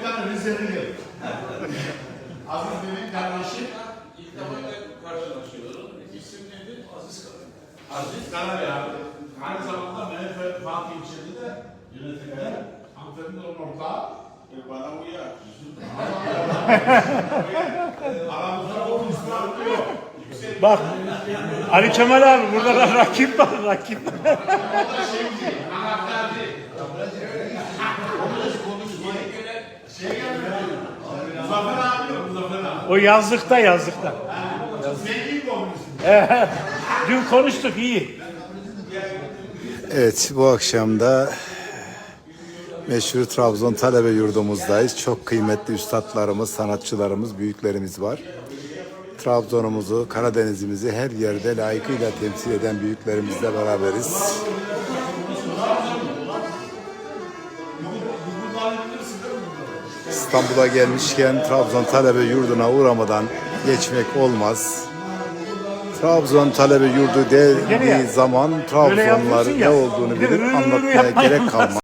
Gürkan Rizeli'yim. Aziz benim kardeşim. İlk defa karşılaşıyoruz. İsim neydi? Aziz Karar. Aziz Karar abi. Aynı zamanda MHP Fatih ilçeli de yöneticiler. Hanımefendi onun ortağı. E bana uyar. Aramızda o müstahaklı yok. Bak Ali Kemal abi burada rakip var rakip. Şey. Muzaffer abi yok Muzaffer abi. O yazlıkta yazlıkta. Zengin komünist. Dün konuştuk iyi. Evet bu akşam da meşhur Trabzon talebe yurdumuzdayız. Çok kıymetli üstadlarımız, sanatçılarımız, büyüklerimiz var. Trabzon'umuzu, Karadeniz'imizi her yerde layıkıyla temsil eden büyüklerimizle beraberiz. İstanbul'a gelmişken Trabzon talebe yurduna uğramadan geçmek olmaz. Trabzon talebe yurdu dendiği zaman Trabzonlar ne olduğunu bilip anlatmaya gerek kalmaz.